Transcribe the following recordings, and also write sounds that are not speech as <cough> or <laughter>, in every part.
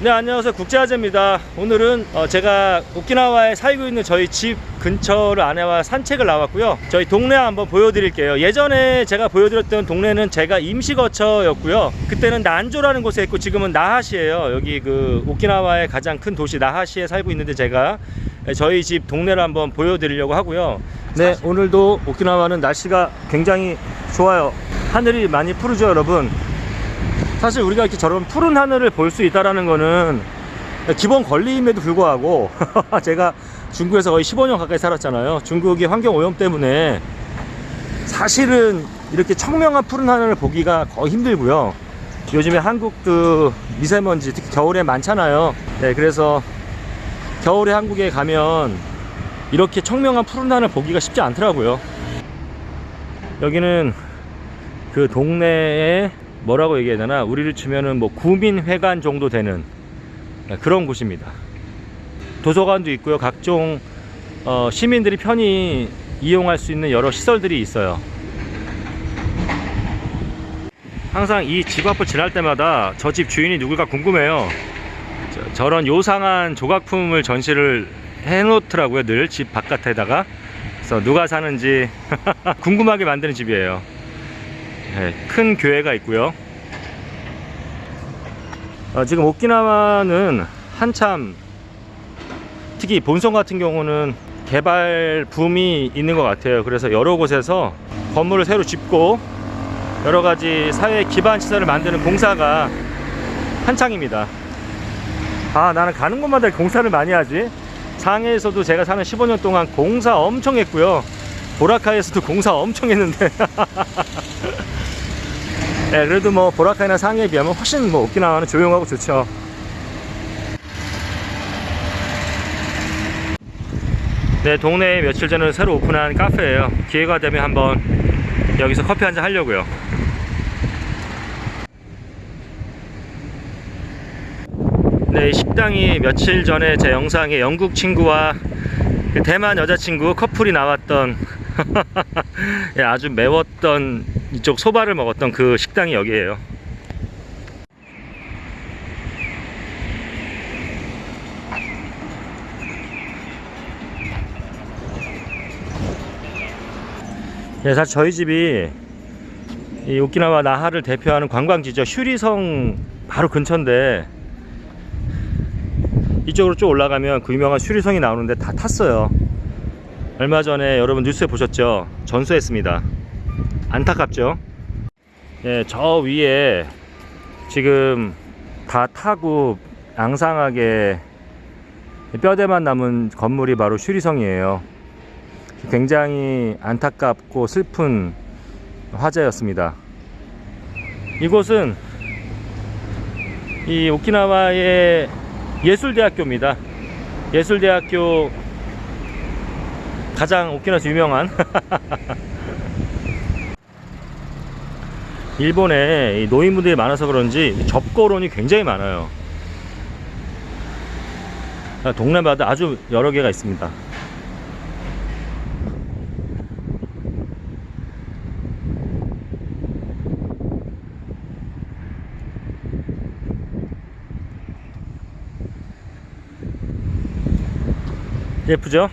네 안녕하세요. 국제화재입니다. 오늘은 어, 제가 오키나와에 살고 있는 저희 집 근처를 아내와 산책을 나왔고요. 저희 동네 한번 보여드릴게요. 예전에 제가 보여드렸던 동네는 제가 임시거처였고요. 그때는 난조라는 곳에 있고 지금은 나하시예요. 여기 그 오키나와의 가장 큰 도시 나하시에 살고 있는데 제가 저희 집 동네를 한번 보여드리려고 하고요. 네 오늘도 오키나와는 날씨가 굉장히 좋아요. 하늘이 많이 푸르죠 여러분 사실 우리가 이렇게 저런 푸른 하늘을 볼 수 있다라는 거는 기본 권리임에도 불구하고 <laughs> 제가 중국에서 거의 15년 가까이 살았잖아요. 중국의 환경 오염 때문에 사실은 이렇게 청명한 푸른 하늘을 보기가 거의 힘들고요. 요즘에 한국도 미세먼지 특히 겨울에 많잖아요. 네, 그래서 겨울에 한국에 가면 이렇게 청명한 푸른 하늘 보기가 쉽지 않더라고요. 여기는 그 동네에 뭐라고 얘기해야 되나 우리를 치면은 뭐 구민회관 정도 되는 그런 곳입니다. 도서관도 있고요. 각종 어, 시민들이 편히 이용할 수 있는 여러 시설들이 있어요. 항상 이 집 앞을 지날 때마다 저 집 주인이 누굴까 궁금해요. 저, 런 요상한 조각품을 전시를 해놓더라고요. 늘 집 바깥에다가. 그래서 누가 사는지 <laughs> 궁금하게 만드는 집이에요. 네, 큰 교회가 있고요. 어, 지금 오키나와는 한참 특히 본성 같은 경우는 개발 붐이 있는 것 같아요. 그래서 여러 곳에서 건물을 새로 짓고 여러 가지 사회 기반 시설을 만드는 공사가 한창입니다. 아, 나는 가는 곳마다 공사를 많이 하지. 상해에서도 제가 사는 15년 동안 공사 엄청 했고요. 보라카이에서도 공사 엄청 했는데. <laughs> 네, 그래도 뭐 보라카이나 상해에 비하면 훨씬 뭐 오키나와는 조용하고 좋죠. 네, 동네에 며칠 전에 새로 오픈한 카페예요. 기회가 되면 한번 여기서 커피 한 잔 하려고요. 네, 이 식당이 며칠 전에 제 영상에 영국 친구와 그 대만 여자친구 커플이 나왔던 <laughs> 예, 아주 매웠던 이쪽 소바를 먹었던 그 식당이 여기에요. 예, 사실 저희 집이 이 오키나와 나하를 대표하는 관광지죠. 슈리성 바로 근처인데 이쪽으로 쭉 올라가면 그 유명한 슈리성이 나오는데 다 탔어요. 얼마 전에 여러분 뉴스에 보셨죠? 전수했습니다. 안타깝죠? 예, 저 위에 지금 다 타고 앙상하게 뼈대만 남은 건물이 바로 슈리성이에요. 굉장히 안타깝고 슬픈 화재였습니다. 이곳은 이 오키나와의 예술대학교입니다. 예술대학교 가장 오키나와에서 유명한 <laughs> 일본에 이 노인분들이 많아서 그런지 접거론이 굉장히 많아요. 동네마다 아주 여러 개가 있습니다. 예쁘죠?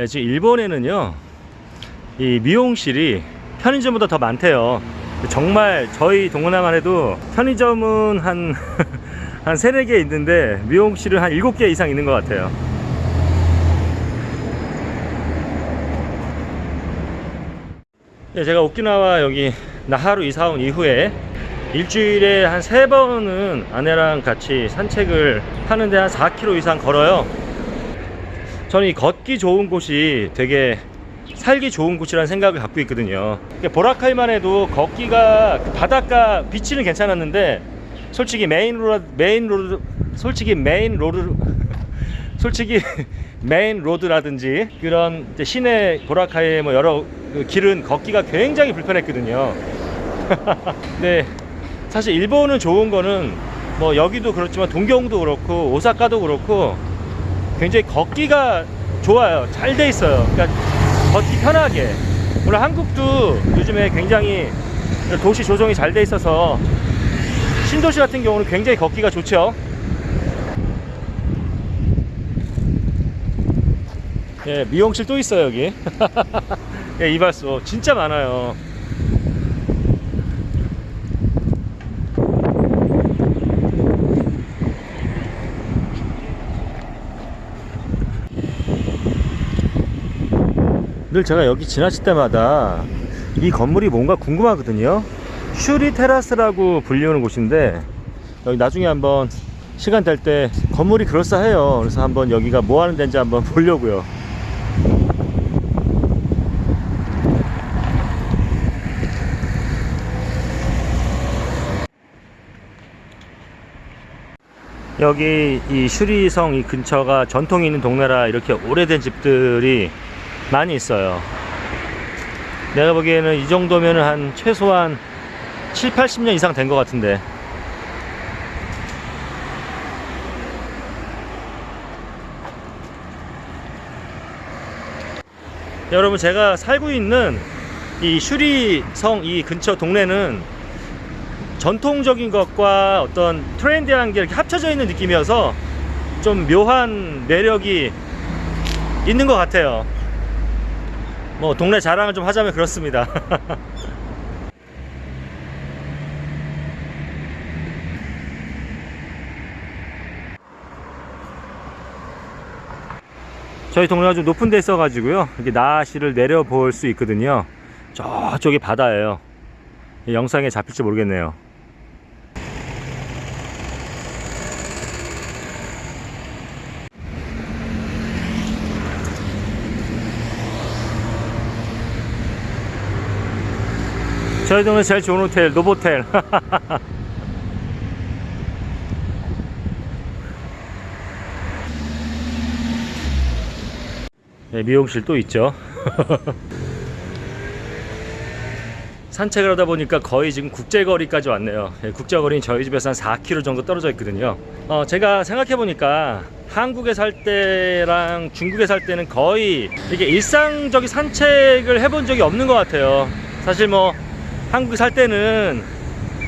네, 지금 일본에는요, 이 미용실이 편의점보다 더 많대요. 정말 저희 동남아만 해도 편의점은 한, <laughs> 한 3, 4개 있는데 미용실은 한 7개 이상 있는 것 같아요. 네, 제가 오키나와 여기 나하루 이사 온 이후에 일주일에 한세 번은 아내랑 같이 산책을 하는데 한 4km 이상 걸어요. 저는 이 걷기 좋은 곳이 되게 살기 좋은 곳이라는 생각을 갖고 있거든요. 보라카이만 해도 걷기가 그 바닷가 비치는 괜찮았는데 솔직히 메인 로드 메인 로드 솔직히 메인 로드 <laughs> 솔직히 <laughs> 메인 로드라든지 그런 시내 보라카이의 뭐 여러 그 길은 걷기가 굉장히 불편했거든요. <laughs> 네, 사실 일본은 좋은 거는 뭐 여기도 그렇지만 동경도 그렇고 오사카도 그렇고 굉장히 걷기가 좋아요. 잘 돼 있어요. 그러니까 걷기 편하게. 물론 한국도 요즘에 굉장히 도시 조성이 잘 돼 있어서 신도시 같은 경우는 굉장히 걷기가 좋죠. 예, 미용실 또 있어요 여기. <laughs> 예, 이발소 진짜 많아요. 늘 제가 여기 지나칠 때마다 이 건물이 뭔가 궁금하거든요. 슈리 테라스라고 불리우는 곳인데 여기 나중에 한번 시간 될 때 건물이 그럴싸해요. 그래서 한번 여기가 뭐 하는 데인지 한번 <laughs> 보려고요. 여기 이 슈리성 이 근처가 전통이 있는 동네라 이렇게 오래된 집들이 많이 있어요. 내가 보기에는 이 정도면 한 최소한 7, 80년 이상 된 것 같은데. 여러분 제가 살고 있는 이 슈리성 이 근처 동네는 전통적인 것과 어떤 트렌디한 게 이렇게 합쳐져 있는 느낌이어서 좀 묘한 매력이 있는 것 같아요. 뭐 동네 자랑을 좀 하자면 그렇습니다. <laughs> 저희 동네가 좀 높은 데 있어 가지고요. 이렇게 나시를 내려 볼 수 있거든요. 저쪽이 바다예요. 이 영상에 잡힐지 모르겠네요. 저희 동네 제일 좋은 호텔 노보텔. <laughs> 네, 미용실 또 있죠. <laughs> 산책을 하다 보니까 거의 지금 국제거리까지 왔네요. 예, 국제거리는 저희 집에서 한 4km 정도 떨어져 있거든요. 어, 제가 생각해 보니까 한국에 살 때랑 중국에 살 때는 거의 이게 일상적인 산책을 해본 적이 없는 것 같아요. 사실 뭐 한국에 살 때는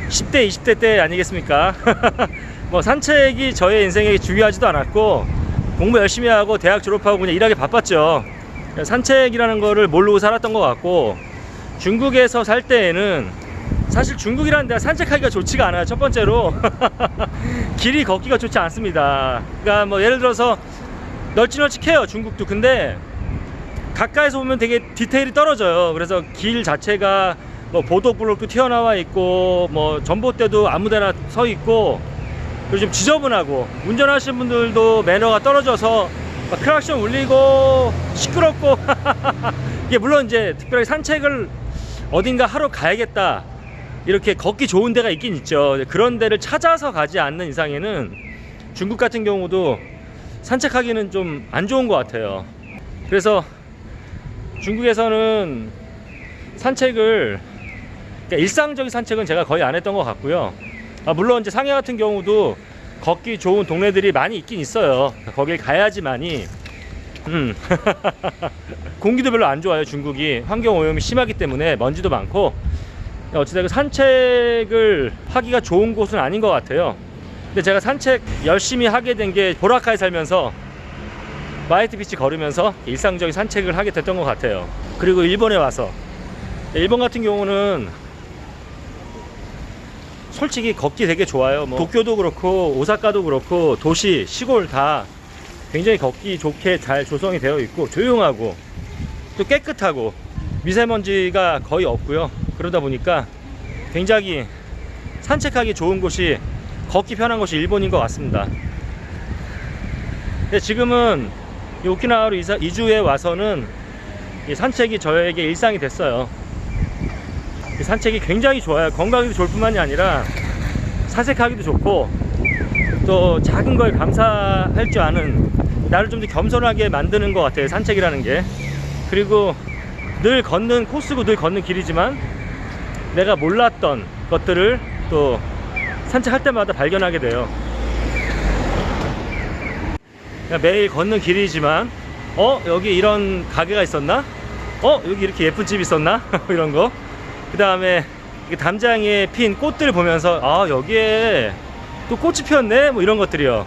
10대, 20대 때 아니겠습니까? <laughs> 뭐 산책이 저의 인생에 중요하지도 않았고 공부 열심히 하고 대학 졸업하고 그냥 일하기 바빴죠. 산책이라는 거를 모르고 살았던 것 같고 중국에서 살 때에는 사실 중국이라는 데가 산책하기가 좋지가 않아요. 첫 번째로 <laughs> 길이 걷기가 좋지 않습니다. 그러니까 뭐 예를 들어서 널찍널찍해요 중국도. 근데 가까이서 보면 되게 디테일이 떨어져요. 그래서 길 자체가 뭐 보도블록도 튀어나와 있고 뭐 전봇대도 아무데나 서 있고 좀 지저분하고 운전하시는 분들도 매너가 떨어져서 막 크락션 울리고 시끄럽고. <laughs> 이게 물론 이제 특별하게 산책을 어딘가 하러 가야겠다. 이렇게 걷기 좋은 데가 있긴 있죠. 그런 데를 찾아서 가지 않는 이상에는 중국 같은 경우도 산책하기는 좀 안 좋은 것 같아요. 그래서 중국에서는 산책을 그러니까 일상적인 산책은 제가 거의 안 했던 것 같고요. 아, 물론 이제 상해 같은 경우도 걷기 좋은 동네들이 많이 있긴 있어요. 거길 가야지만이 음. <laughs> 공기도 별로 안 좋아요. 중국이 환경 오염이 심하기 때문에 먼지도 많고 어찌됐든 산책을 하기가 좋은 곳은 아닌 것 같아요. 근데 제가 산책 열심히 하게 된 게 보라카에 살면서 마이트 비치 걸으면서 일상적인 산책을 하게 됐던 것 같아요. 그리고 일본에 와서 일본 같은 경우는 솔직히 걷기 되게 좋아요. 뭐 도쿄도 그렇고 오사카도 그렇고 도시, 시골 다 굉장히 걷기 좋게 잘 조성이 되어 있고 조용하고 또 깨끗하고 미세먼지가 거의 없고요. 그러다 보니까 굉장히 산책하기 좋은 곳이 걷기 편한 곳이 일본인 것 같습니다. 지금은 이 오키나와로 이사, 이주해 와서는 이 산책이 저에게 일상이 됐어요. 이 산책이 굉장히 좋아요. 건강에도 좋을 뿐만이 아니라 산책하기도 좋고 또 작은 걸 감사할 줄 아는 나를 좀 더 겸손하게 만드는 것 같아요. 산책이라는 게. 그리고 늘 걷는 코스고 늘 걷는 길이지만 내가 몰랐던 것들을 또 산책할 때마다 발견하게 돼요. 매일 걷는 길이지만 어 여기 이런 가게가 있었나? 어 여기 이렇게 예쁜 집 있었나? <laughs> 이런 거. 그 다음에 담장에 핀 꽃들 보면서 아 여기에 또 꽃이 피었네 뭐 이런 것들이요.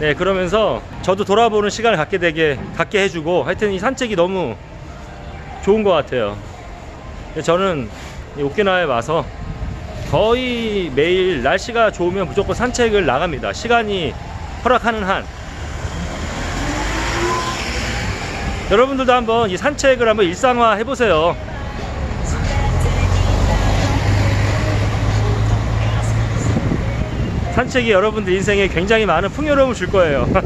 네 그러면서 저도 돌아보는 시간을 갖게 되게 갖게 해주고 하여튼 이 산책이 너무 좋은 것 같아요. 근데 저는 이 오키나와에 와서 거의 매일 날씨가 좋으면 무조건 산책을 나갑니다. 시간이 허락하는 한. 여러분들도 한번 이 산책을 한번 일상화 해보세요. 산책이 여러분들 인생에 굉장히 많은 풍요로움을 줄 거예요. <laughs>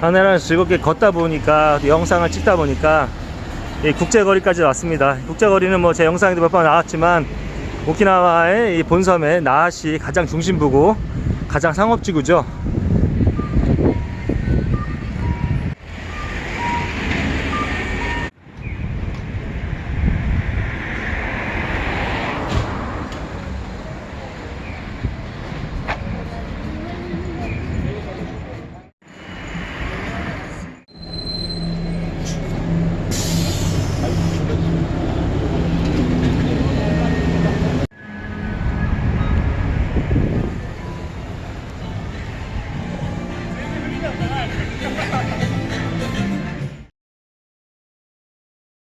하늘을 즐겁게 걷다 보니까 또 영상을 찍다 보니까 이 국제거리까지 왔습니다. 국제거리는 뭐 제 영상에도 몇 번 나왔지만 오키나와의 이 본섬의 나하시 가장 중심부고 가장 상업지구죠.